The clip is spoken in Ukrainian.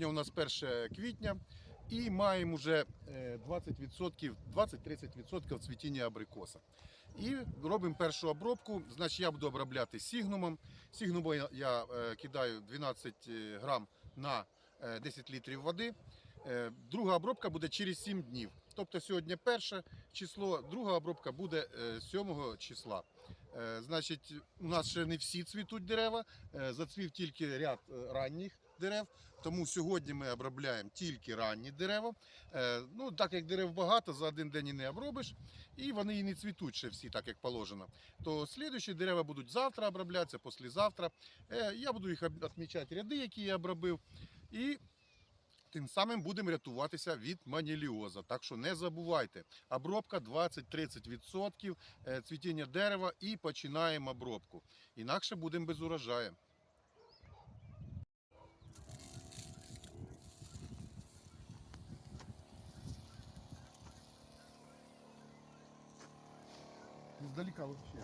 Сьогодні у нас 1 квітня і маємо вже е, 20%, 20-30% цвітіння абрикоса. І робимо першу обробку. Значить, я буду обробляти сігнумом. Сігнумом я, е, кидаю 12 грам на е, 10 літрів води. Е, Друга обробка буде через 7 днів. Тобто сьогодні перше число, друга обробка буде е, 7 числа. Е, Значить, у нас ще не всі цвітуть дерева, е, зацвів тільки ряд е, ранніх дерев. Тому сьогодні ми обробляємо тільки ранні дерева. Е, Ну, так як дерев багато, за один день і не обробиш, і вони і не цвітуть ще всі так, як положено. То слідуючі дерева будуть завтра оброблятися, післязавтра. Е, Я буду їх відмічати ряди, які я обробив. І тим самим будемо рятуватися від маніліоза. Так що не забувайте, обробка 20-30% е, цвітіння дерева і починаємо обробку. Інакше будемо без урожаю. Издалека вообще.